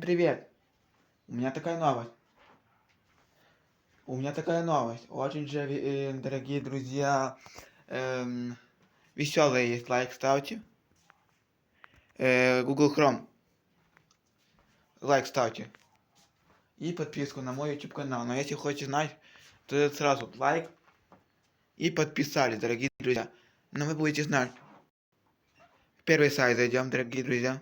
Привет! У меня такая новость. У меня такая новость. Очень же, э, дорогие друзья, эм, веселая есть. Лайк ставьте. Э, Google Chrome. Лайк ставьте. И подписку на мой YouTube канал. Но если хотите знать, то сразу лайк и подписались, дорогие друзья. Но вы будете знать. В первый сайт зайдем, дорогие друзья.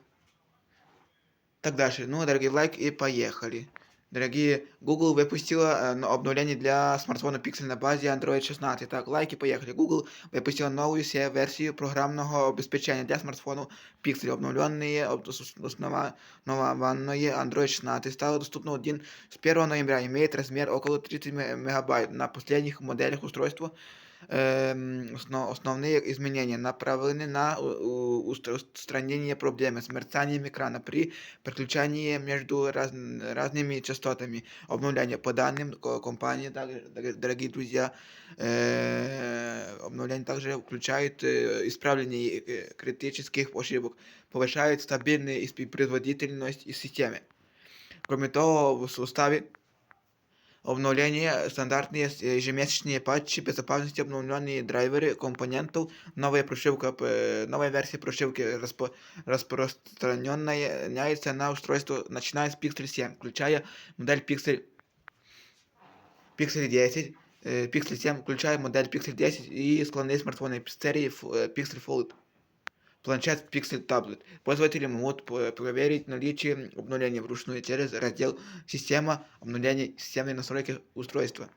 Так дальше. Ну, дорогие, лайк и поехали. Дорогие, Google выпустила э, обновление для смартфона Pixel на базе Android 16. Так, лайки, поехали. Google выпустила новую версию программного обеспечения для смартфонов Pixel, обновленные основанные Android 16. Стало доступно один с 1 ноября. Имеет размер около 30 мегабайт. На последних моделях устройства Эм, основные изменения направлены на устранение проблемы с мерцанием экрана при переключании между раз, разными частотами обновления. По данным компании, дорогие друзья, э, обновление также включает э, исправление э, критических ошибок, повышает стабильность и производительность системы. Кроме того, в составе обновления, стандартные ежемесячные патчи безопасности, обновленные драйверы компонентов, новая прошивка, новая версия прошивки распро распространяется на устройство, начиная с Pixel 7, включая модель Pixel, Pixel 10, Pixel 7, включая модель Pixel 10 и складные смартфоны серии Pixel Fold планшет Pixel Tablet. Пользователи могут проверить наличие обновления вручную через раздел «Система обновления системной настройки устройства».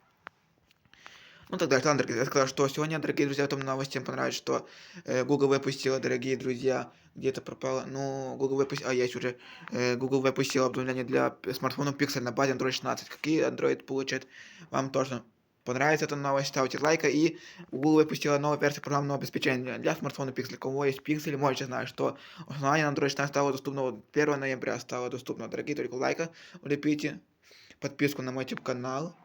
Ну тогда, дорогие, я сказал, что сегодня, дорогие друзья, этом новости понравилось, что э, Google выпустила, дорогие друзья, где-то пропало, ну, Google выпустил, а, есть уже, э, Google выпустил обновление для смартфонов Pixel на базе Android 16. Какие Android получат, вам тоже понравится эта новость, ставьте лайк. И Google выпустила новую версию программного обеспечения для смартфона Pixel. Кому есть Pixel, можете знать, что на Android 16 стало доступно 1 ноября, стало доступно. Дорогие, только лайка улепите, подписку на мой YouTube канал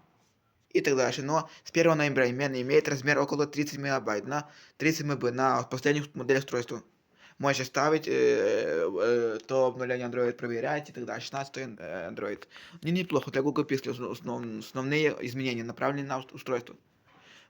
и так дальше. Но с 1 ноября именно имеет размер около 30 мегабайт на 30 МБ на последних моделях устройства можете ставить, э, э, то обновление Android проверять и так далее. 16 Android. Не неплохо, Google Pixel основ, основные изменения направлены на устройство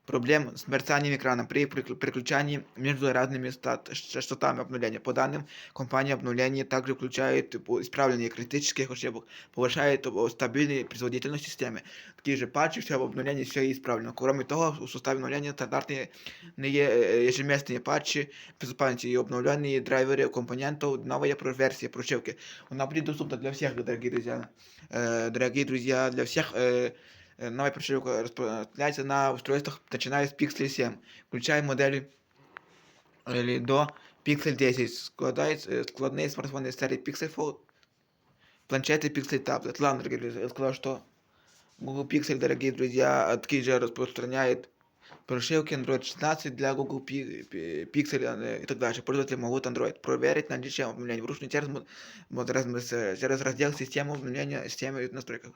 проблем с мерцанием экрана при переключании между разными частотами обновления. По данным компании, обновление также включает исправление критических ошибок, повышает стабильность производительность системы. Такие же патчи, все в обновлении все исправлено. Кроме того, в составе обновления стандартные э, ежемесячные патчи, безопасности и обновленные драйверы компонентов, новая версия прошивки. Она будет доступна для всех, дорогие друзья. Э, дорогие друзья, для всех э, Э, новая прошивка распространяется на устройствах, начиная с Pixel 7, включая модели или до Pixel 10, складает, э, складные смартфоны серии Pixel Fold, планшеты Pixel Tablet. Ладно, дорогие друзья, я сказал, что Google Pixel, дорогие друзья, такие же распространяет прошивки Android 16 для Google Pixel э, и так далее. Пользователи могут Android проверить наличие обновления вручную через, через раздел системы обновления системы настройках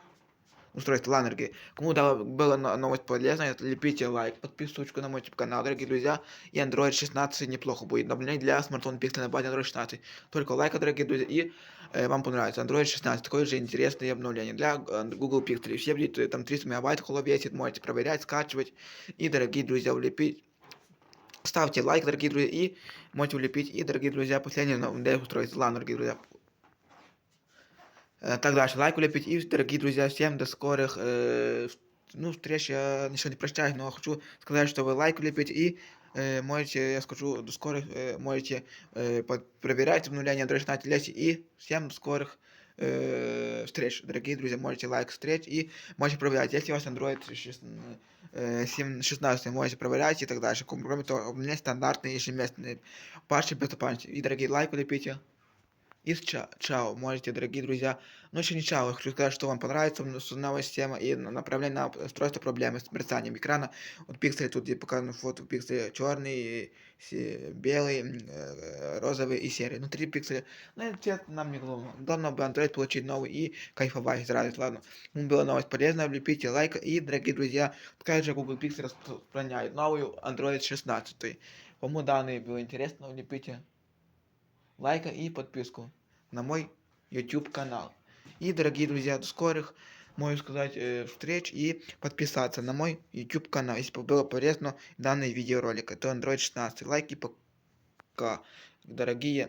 Устройство Ланерги. Кому была новость полезная, лепите лайк, подписывайтесь на мой канал, дорогие друзья. И Android 16 неплохо будет обновление для смартфона Pixel на базе Android 16. Только лайк, дорогие друзья, и э, вам понравится. Android 16, такое же интересное обновление для э, Google Pixel. Все будет э, там 300 мегабайт холо весит, можете проверять, скачивать. И, дорогие друзья, влепить Ставьте лайк, дорогие друзья, и можете влепить. И, дорогие друзья, последнее устройство. Ладно, дорогие друзья, так дальше. Лайк улепить. И, дорогие друзья, всем до скорых э, ну, встреч. Я ничего не прощаюсь, но хочу сказать, что вы лайк улепите и э, можете, я скажу, до скорых э, можете э, проверять обновление Android 16 леси и всем до скорых э, встреч, дорогие друзья, можете лайк встреч и можете проверять, если у вас Android 16, 16 можете проверять и так дальше. Кроме того, у меня стандартные ежемесячные патчи безопасности. И, дорогие, лайк улепите. И ча чао, можете, дорогие друзья. Ну, еще не чао, хочу сказать, что вам понравится новая система и направление на устройство проблемы с мерцанием экрана. Вот пиксели тут где показано фото, пиксели черный, белый, э, розовый и серый. Ну, три пикселя. Ну, этот цвет нам не главное. Главное бы Android получить новый и кайфовать сразу. Ладно, ну, была новость полезная, влепите лайк. И, дорогие друзья, такая же Google Pixel распространяет новую Android 16. Кому данные было интересно, влепите лайка и подписку на мой YouTube канал. И, дорогие друзья, до скорых, можно сказать, э, встреч и подписаться на мой YouTube канал, если было полезно данный видеоролик. Это Android 16. Лайки пока, дорогие